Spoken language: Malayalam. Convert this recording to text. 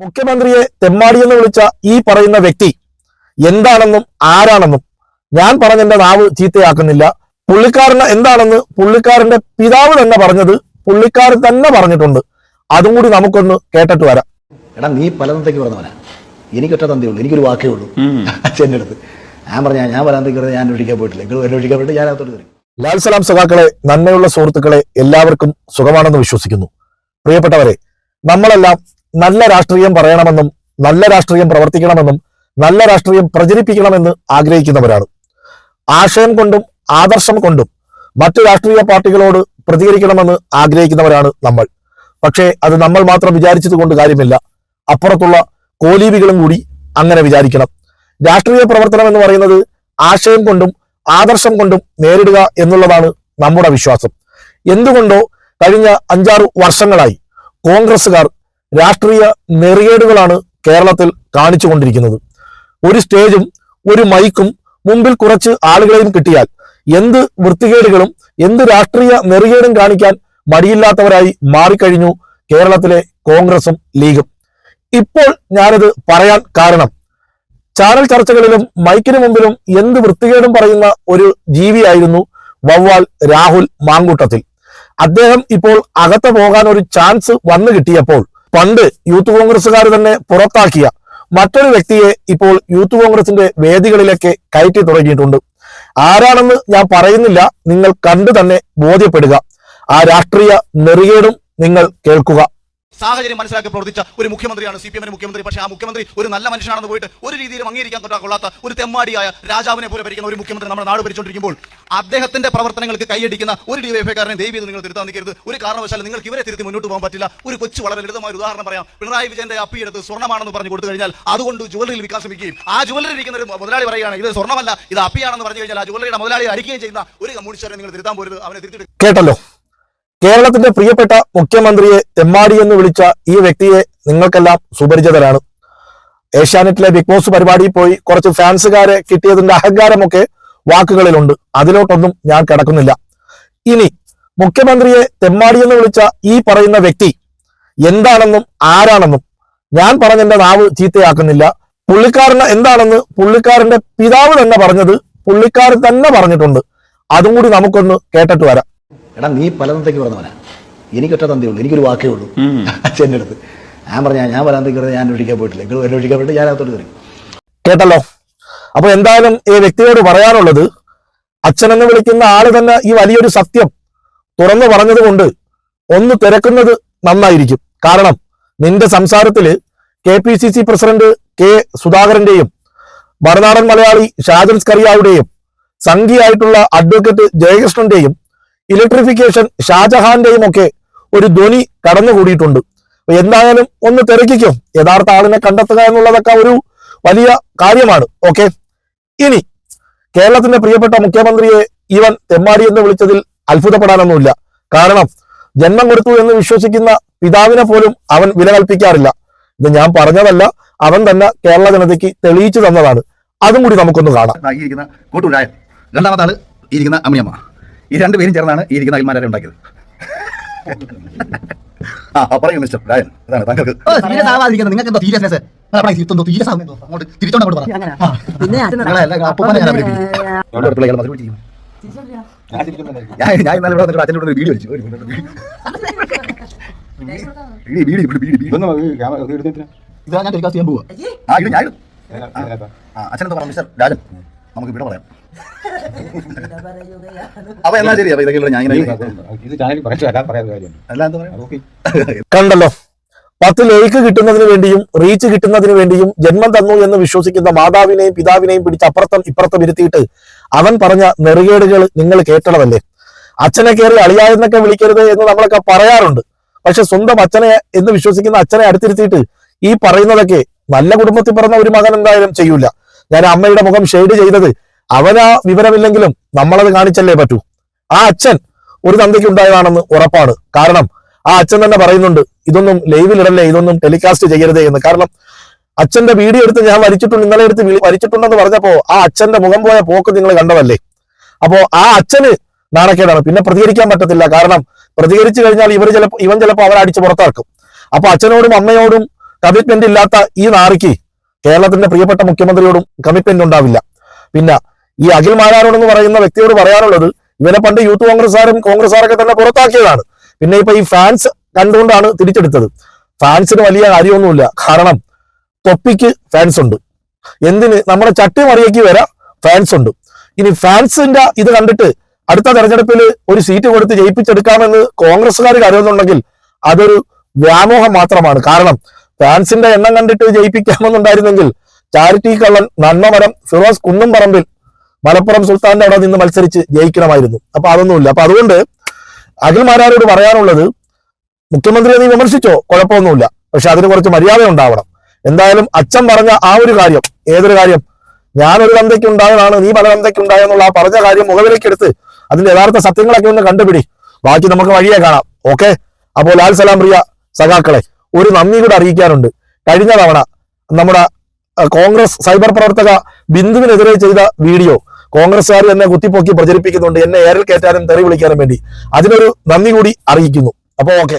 മുഖ്യമന്ത്രിയെ തെമ്മാടി എന്ന് വിളിച്ച ഈ പറയുന്ന വ്യക്തി എന്താണെന്നും ആരാണെന്നും ഞാൻ പറഞ്ഞെന്റെ നാവ് ചീത്തയാക്കുന്നില്ല. പുള്ളിക്കാരന് എന്താണെന്ന് പുള്ളിക്കാരന്റെ പിതാവ് തന്നെ പറഞ്ഞത് പുള്ളിക്കാരൻ തന്നെ പറഞ്ഞിട്ടുണ്ട്. അതും കൂടി നമുക്കൊന്ന് കേട്ടിട്ട് വരാം. എടാ നീ പലതന്തയ്ക്ക് പറഞ്ഞവനാ. എനിക്കൊറ്റ തന്തേ ഉള്ളൂ. എനിക്കൊരു വാക്കേ ഉള്ളൂ. അച്ഛന്റെ അടുത്ത്. ഞാൻ പറഞ്ഞ ഞാൻ പലതന്തയ്ക്ക് പറഞ്ഞാൽ ഞാൻ ഒഴിക്കാൻ പോയിട്ടില്ല. നിങ്ങൾ എന്നെ ഒഴിക്കാൻ പോയിട്ട് ഞാൻ അകത്തോട്ട് തരും ലാൽ സലാം സഖാക്കളെ നന്മയുള്ള സുഹൃത്തുക്കളെ എല്ലാവർക്കും സുഖമാണെന്ന് വിശ്വസിക്കുന്നു. പ്രിയപ്പെട്ടവരെ നമ്മളെല്ലാം നല്ല രാഷ്ട്രീയം പറയണമെന്നും നല്ല രാഷ്ട്രീയം പ്രവർത്തിക്കണമെന്നും നല്ല രാഷ്ട്രീയം പ്രചരിപ്പിക്കണമെന്ന് ആഗ്രഹിക്കുന്നവരാണ്. ആശയം കൊണ്ടും ആദർശം കൊണ്ടും മറ്റു രാഷ്ട്രീയ പാർട്ടികളോട് പ്രതികരിക്കണമെന്ന് ആഗ്രഹിക്കുന്നവരാണ് നമ്മൾ. പക്ഷേ അത് നമ്മൾ മാത്രം വിചാരിച്ചത് കൊണ്ട് കാര്യമില്ല. അപ്പുറത്തുള്ള കോലീവികളും കൂടി അങ്ങനെ വിചാരിക്കണം. രാഷ്ട്രീയ പ്രവർത്തനം എന്ന് പറയുന്നത് ആശയം കൊണ്ടും ആദർശം കൊണ്ടും നേരിടുക എന്നുള്ളതാണ് നമ്മുടെ വിശ്വാസം. എന്തുകൊണ്ടോ കഴിഞ്ഞ അഞ്ചാറ് വർഷങ്ങളായി കോൺഗ്രസ്സുകാർ രാഷ്ട്രീയ നെറിയേടുകളാണ് കേരളത്തിൽ കാണിച്ചുകൊണ്ടിരിക്കുന്നത് ഒരു സ്റ്റേജും ഒരു മൈക്കും മുമ്പിൽ കുറച്ച് ആളുകളെയും കിട്ടിയാൽ എന്ത് വൃത്തികേടുകളും എന്ത് രാഷ്ട്രീയ നെറികേടും കാണിക്കാൻ മടിയില്ലാത്തവരായി മാറിക്കഴിഞ്ഞു കേരളത്തിലെ കോൺഗ്രസും ലീഗും. ഇപ്പോൾ ഞാനിത് പറയാൻ കാരണം ചാനൽ ചർച്ചകളിലും മൈക്കിന് മുമ്പിലും എന്ത് വൃത്തികേടും പറയുന്ന ഒരു ജീവിയായിരുന്നു വവ്വാൽ രാഹുൽ മാങ്കൂട്ടത്തിൽ. അദ്ദേഹം ഇപ്പോൾ അകത്ത് പോകാൻ ഒരു ചാൻസ് വന്നു കിട്ടിയപ്പോൾ പണ്ട് യൂത്ത് കോൺഗ്രസ്സുകാർ തന്നെ പുറത്താക്കിയ മറ്റൊരു വ്യക്തിയെ ഇപ്പോൾ യൂത്ത് കോൺഗ്രസിന്റെ വേദികളിലൊക്കെ കയറ്റി തുടങ്ങിയിട്ടുണ്ട്. ആരാണെന്ന് ഞാൻ പറയുന്നില്ല. നിങ്ങൾ കണ്ടു തന്നെ ബോധ്യപ്പെടുക. ആ രാഷ്ട്രീയ നെറികേടും നിങ്ങൾ കേൾക്കുക. സാഹചര്യം മനസ്സിലാക്കി പ്രവർത്തിച്ച ഒരു മുഖ്യമന്ത്രിയാണ് സി പി എമ്മിന്റെ മുഖ്യമന്ത്രി. പക്ഷേ ആ മുഖ്യമന്ത്രി ഒരു നല്ല മനുഷ്യനാണെന്ന് പോയിട്ട് ഒരു രീതിയിലും അംഗീകരിക്കാൻ കൊള്ളാത്ത ഒരു തെമ്മാടിയായ രാജാവിനെ പോലെ ഭരിക്കുന്ന ഒരു മുഖ്യമന്ത്രി നമ്മുടെ നാട് ഭരിച്ചുകൊണ്ടിരിക്കുമ്പോൾ അദ്ദേഹത്തിന്റെ പ്രവർത്തനങ്ങൾക്ക് കൈയടിക്കുന്ന ഒരു ഡി ഡിവൈഫൈക്കാരനെ ദൈവം നിങ്ങൾ തിരുത്താൻ നിൽക്കരുത്. ഒരു കാരണവശാലും നിങ്ങൾക്ക് ഇവരെ തിരുത്തി മുന്നോട്ട് പോകാൻ പറ്റില്ല. ഒരു കൊച്ചു വളരെ ലളിതമായ ഉദാഹരണം പറയാം. പിണറായി വിജയന്റെ അപ്പിയെടുത്ത് സ്വർണമാണെന്ന് പറഞ്ഞു കൊടുത്തു കഴിഞ്ഞാൽ അതുകൊണ്ട് ജുവലറിയിൽ വികാസം ശ്രമിക്കുകയും ആ ജുവലറി ഇരിക്കുന്ന ഒരു മുതലാളി പറയുകയാണ് ഇത് സ്വർണമല്ല ഇത് അപ്പിയാണെന്ന് പറഞ്ഞു കഴിഞ്ഞാൽ ആ ജുവലറിയുടെ മുതലാളി അടിക്കുകയും ചെയ്യുന്ന ഒരു കമ്മ്യൂണിസ്റ്റാരെ നിങ്ങൾ തിരുത്താൻ പോരുത് അവനെ തിരുത്തി കേട്ടല്ലോ. കേരളത്തിന്റെ പ്രിയപ്പെട്ട മുഖ്യമന്ത്രിയെ തെമ്മാടി എന്ന് വിളിച്ച ഈ വ്യക്തിയെ നിങ്ങൾക്കെല്ലാം സുപരിചിതരാണ്. ഏഷ്യാനെറ്റിലെ ബിഗ് ബോസ് പരിപാടിയിൽ പോയി കുറച്ച് ഫാൻസുകാരെ കിട്ടിയതിന്റെ അഹങ്കാരമൊക്കെ വാക്കുകളിലുണ്ട്. അതിലോട്ടൊന്നും ഞാൻ കിടക്കുന്നില്ല. ഇനി മുഖ്യമന്ത്രിയെ തെമ്മാടി എന്ന് വിളിച്ച ഈ പറയുന്ന വ്യക്തി എന്താണെന്നും ആരാണെന്നും ഞാൻ പറഞ്ഞെന്റെ നാവ് ചീത്തയാക്കുന്നില്ല. പുള്ളിക്കാരന് എന്താണെന്ന് പുള്ളിക്കാരന്റെ പിതാവ് തന്നെ പറഞ്ഞത് പുള്ളിക്കാരൻ തന്നെ പറഞ്ഞിട്ടുണ്ട്. അതും കൂടി നമുക്കൊന്ന് കേട്ടിട്ട് വരാം. എടാ നീ പലതന്തയ്ക്ക് പറഞ്ഞവനാ. എനിക്കൊറ്റ തന്തേ ഉള്ളൂ. എനിക്കൊരു വാക്കേ ഉള്ളൂ. അച്ഛന്റെ അടുത്ത്. ഞാൻ പറഞ്ഞാൽ ഞാൻ പലതന്തയ്ക്ക് പറഞ്ഞാൽ ഞാൻ ഒഴിക്കാൻ പോയിട്ടില്ല. നിങ്ങൾ എന്നെ ഒഴിക്കാൻ പോയിട്ട് ഞാൻ അകത്തോട്ട് കയറി. കേട്ടല്ലോ? അപ്പൊ എന്തായാലും ഈ വ്യക്തിയോട് പറയാനുള്ളത് അച്ഛനെന്ന് വിളിക്കുന്ന ആൾ തന്നെ ഈ വലിയൊരു സത്യം തുറന്നു പറഞ്ഞതുകൊണ്ട് ഒന്ന് തിരക്കുന്നത് നന്നായിരിക്കും. കാരണം നിന്റെ സംസാരത്തിൽ K P C C president K സുധാകരന്റെയും Marunadan Malayali Shajan സ്കറിയാവുടെയും സംഘിയായിട്ടുള്ള അഡ്വക്കേറ്റ് ജയകൃഷ്ണന്റെയും ഇലക്ട്രിഫിക്കേഷൻ ഷാജഹാന്റെയും ഒക്കെ ഒരു ധ്വനി കടന്നുകൂടിയിട്ടുണ്ട്. എന്തായാലും ഒന്ന് തിരക്കിക്കും. യഥാർത്ഥ ആളിനെ കണ്ടെത്തുക എന്നുള്ളതൊക്കെ ഒരു വലിയ കാര്യമാണ്. ഓക്കെ ഇനി കേരളത്തിന്റെ പ്രിയപ്പെട്ട മുഖ്യമന്ത്രിയെ ഇവൻ തെമ്മാടി എന്ന് വിളിച്ചതിൽ അത്ഭുതപ്പെടാനൊന്നുമില്ല. കാരണം ജന്മം കൊടുത്തു എന്ന് വിശ്വസിക്കുന്ന പിതാവിനെ പോലും അവൻ വില കൽപ്പിക്കാറില്ല. ഇത് ഞാൻ പറഞ്ഞതല്ല അവൻ തന്നെ കേരള ജനതയ്ക്ക് തെളിയിച്ചു തന്നതാണ്. അതും കൂടി നമുക്കൊന്ന് കാണാം. രണ്ടാമത്തെ ഇരിക്കുന്ന അമ്മിയമ്മ ഈ രണ്ട് പേരും ചേർന്നാണ് ഈ ഇരിക്കുന്ന അയൽമാരെ ഉണ്ടാക്കിയത്. ആ പറയൂ മിസ്റ്റർ രായൻ അതാണ് താങ്കൾക്ക്. സീരിയസ് ആവാതിരിക്കുന്നത് നിങ്ങൾക്ക് എന്തോ? സീരിയസ്നെസ് ഞാൻ ഇന്നലെ ഇവിടെ അച്ഛന്റെ കൂടെ ഒരു video video video video video. ഇതാ ഞാൻ ടെലികാസ്റ്റ് ചെയ്യാൻ പോവാ. ആ ഇത് ഞാൻ അച്ഛനെന്താ പറഞ്ഞു മിസ്റ്റർ രാജൻ. നമുക്ക് ഇവിടെ പറയാം. അപ്പൊ എന്നാ ശരി അപ്പൊ ഇതൊക്കെ ഞാൻ അല്ല എന്താ പറയാ? കണ്ടല്ലോ. പത്ത് ലൈക്ക് കിട്ടുന്നതിന് വേണ്ടിയും റീച്ച് കിട്ടുന്നതിന് വേണ്ടിയും ജന്മം തന്നു എന്ന് വിശ്വസിക്കുന്ന മാതാവിനെയും പിതാവിനെയും പിടിച്ച് അപ്പുറത്തും ഇപ്പുറത്തും ഇരുത്തിയിട്ട് അവൻ പറഞ്ഞ നെറുകേടുകൾ നിങ്ങൾ കേട്ടണമല്ലേ അച്ഛനെ കയറി അളിയായെന്നൊക്കെ വിളിക്കരുത് എന്ന് നമ്മളൊക്കെ പറയാറുണ്ട്. പക്ഷെ സ്വന്തം അച്ഛനെ എന്ന് വിശ്വസിക്കുന്ന അച്ഛനെ അടുത്തിരുത്തിയിട്ട് ഈ പറയുന്നതൊക്കെ നല്ല കുടുംബത്തിൽ പറഞ്ഞ ഒരു മകൻ എന്തായാലും ചെയ്യൂല. ഞാൻ അമ്മയുടെ മുഖം ഷെയ്ഡ് ചെയ്തത്. അവനാ വിവരമില്ലെങ്കിലും നമ്മളത് കാണിച്ചല്ലേ പറ്റൂ. ആ അച്ഛൻ ഒരു തന്തയ്ക്ക് ഉണ്ടായതാണെന്ന് ഉറപ്പാണ്. കാരണം ആ അച്ഛൻ തന്നെ പറയുന്നുണ്ട് ഇതൊന്നും ലൈവിലിടല്ലേ ഇതൊന്നും ടെലികാസ്റ്റ് ചെയ്യരുതേ എന്ന്. കാരണം അച്ഛന്റെ വീഡിയോ എടുത്ത് ഞാൻ വരിച്ചിട്ടുണ്ട് ഇന്നലെ എടുത്ത് വരിച്ചിട്ടുണ്ടെന്ന് പറഞ്ഞപ്പോ ആ അച്ഛന്റെ മുഖം പോയ പോക്ക് നിങ്ങൾ കണ്ടതല്ലേ? അപ്പോ ആ അച്ഛന് നാണക്കേടാണ്. പിന്നെ പ്രതികരിക്കാൻ പറ്റത്തില്ല. കാരണം പ്രതികരിച്ചു കഴിഞ്ഞാൽ ഇവർ ചിലപ്പോ ഇവൻ ചിലപ്പോ അവരെ അടിച്ച് പുറത്താക്കും. അപ്പൊ അച്ഛനോടും അമ്മയോടും കമ്മിറ്റ്മെന്റ് ഇല്ലാത്ത ഈ നാറിക്ക് കേരളത്തിന്റെ പ്രിയപ്പെട്ട മുഖ്യമന്ത്രിയോടും കമ്മിറ്റ്മെന്റ് ഉണ്ടാവില്ല. പിന്നെ ഈ അഖിൽ മാരാരോട് എന്ന് പറയുന്ന വ്യക്തിയോട് പറയാനുള്ളത് ഇവനെ പണ്ട് യൂത്ത് കോൺഗ്രസ്സുകാരും കോൺഗ്രസ്സുകാരൊക്കെ തന്നെ പുറത്താക്കിയതാണ്. പിന്നെ ഇപ്പൊ ഈ ഫാൻസ് കണ്ടുകൊണ്ടാണ് തിരിച്ചെടുത്തത്. ഫാൻസിന് വലിയ കാര്യമൊന്നുമില്ല. കാരണം തൊപ്പിക്ക് ഫാൻസ് ഉണ്ട്. എന്തിന്? നമ്മുടെ ചട്ടി മറിയക്ക് വരെ. ഫാൻസ് ഉണ്ട്. ഇനി ഫാൻസിന്റെ ഇത് കണ്ടിട്ട് അടുത്ത തെരഞ്ഞെടുപ്പിൽ ഒരു സീറ്റ് കൊടുത്ത് ജയിപ്പിച്ചെടുക്കാമെന്ന് കോൺഗ്രസ്സുകാർ കരുതുന്നുണ്ടെങ്കിൽ അതൊരു വ്യാമോഹം മാത്രമാണ്. കാരണം ഫാൻസിന്റെ എണ്ണം കണ്ടിട്ട് ജയിപ്പിക്കാമെന്നുണ്ടായിരുന്നെങ്കിൽ ചാരിറ്റി കള്ളൻ നന്മമരം ഫിറോസ് കുന്നും പറമ്പിൽ മലപ്പുറം സുൽത്താന്റെ അവിടെ നിന്ന് മത്സരിച്ച് ജയിക്കണമായിരുന്നു. അപ്പൊ അതൊന്നുമില്ല. അപ്പൊ അതുകൊണ്ട് അഖിൽമാരോട് പറയാനുള്ളത് മുഖ്യമന്ത്രിയെ നീ വിമർശിച്ചോ? കുഴപ്പമൊന്നുമില്ല. പക്ഷെ അതിന് കുറച്ച് മര്യാദ ഉണ്ടാവണം. എന്തായാലും അച്ഛൻ പറഞ്ഞ ആ ഒരു കാര്യം ഏതൊരു കാര്യം? ഞാനൊരു തന്തയ്ക്ക് ഉണ്ടായതാണ് നീ പല തന്തയ്ക്ക് ഉണ്ടായെന്നുള്ള ആ പറഞ്ഞ കാര്യം മുഖവിലേക്ക് എടുത്ത് അതിന്റെ യഥാർത്ഥ സത്യങ്ങളൊക്കെ ഒന്ന് കണ്ടുപിടി. ബാക്കി നമുക്ക് വഴിയെ കാണാം. ഓക്കെ? അപ്പോൾ ലാൽ സലാം പ്രിയ സഖാക്കളെ. ഒരു നന്ദി കൂടെ അറിയിക്കാനുണ്ട് കഴിഞ്ഞ തവണ നമ്മുടെ കോൺഗ്രസ് സൈബർ പ്രവർത്തക ബിന്ദുവിനെതിരെ ചെയ്ത വീഡിയോ കോൺഗ്രസ്സുകാർ എന്നെ കുത്തിപ്പൊക്കി പ്രചരിപ്പിക്കുന്നുണ്ട്. എന്നെ ഏറിൽ കയറ്റാനും തെറി വിളിക്കാനും വേണ്ടി. അതിനൊരു നന്ദി കൂടി അറിയിക്കുന്നു. അപ്പോൾ ഓക്കെ.